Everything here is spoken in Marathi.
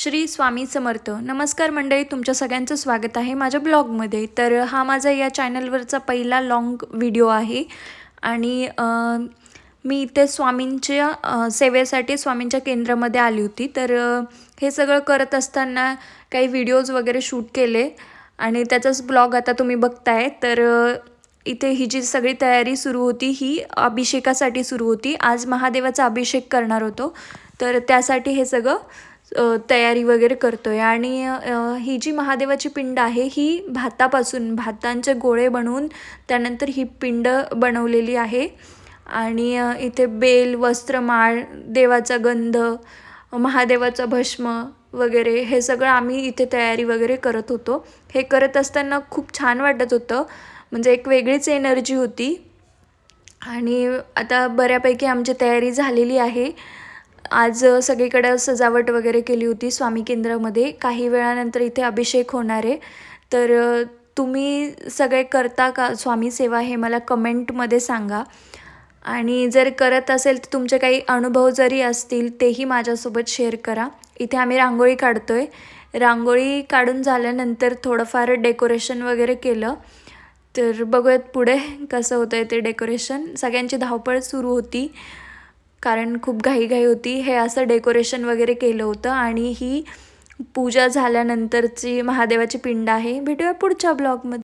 श्री स्वामी समर्थ. नमस्कार मंडळी तुमच्या सगळ्यांचं स्वागत आहे माझ्या ब्लॉगमध्ये. तर हा माझा या चॅनलवरचा पहिला लाँग व्हिडिओ आहे. आणि मी इथे स्वामींच्या सेवेसाठी स्वामींच्या केंद्रामध्ये आली होती. तर हे सगळं करत असताना काही व्हिडिओज वगैरे शूट केले. आणि त्याचाच ब्लॉग आता तुम्ही बघताय. तर इथे ही जी सगळी तयारी सुरू होती ही अभिषेकासाठी सुरू होती. आज महादेवाचा अभिषेक करणार होतो. तर त्यासाठी हे सगळं तयारी वगैरे करतो आहे आणि ही जी महादेवाची पिंड आहे ही भातापासून भातांचे गोळे बनवून त्यानंतर ही पिंड बनवलेली आहे. आणि इथे बेल वस्त्रमाळ देवाचा गंध महादेवाचा भस्म वगैरे हे सगळं आम्ही इथे तयारी वगैरे करत होतो. हे करत असताना खूप छान वाटत होतं. म्हणजे एक वेगळीच एनर्जी होती. आणि आता बऱ्यापैकी आमची तयारी झालेली आहे. आज सगळीकडं सजावट वगैरे केली होती स्वामी केंद्रामध्ये. काही वेळानंतर इथे अभिषेक होणार आहे. तर तुम्ही सगळे करता का स्वामी सेवा हे मला कमेंटमध्ये सांगा. आणि जर करत असेल तर तुमचे काही अनुभव जरी असतील तेही माझ्यासोबत शेअर करा. इथे आम्ही रांगोळी काढतो आहे रांगोळी काढून झाल्यानंतर थोडंफार डेकोरेशन वगैरे केलं. तर बघूयात पुढे कसं होतं आहे ते डेकोरेशन. सगळ्यांची धावपळ सुरू होती. कारण खूप घाईघाई होती. हे असं डेकोरेशन वगैरे केलं होतं आणि ही पूजा झाल्यानंतरची महादेवाची पिंड आहे. भेटूया पुढच्या ब्लॉगमध्ये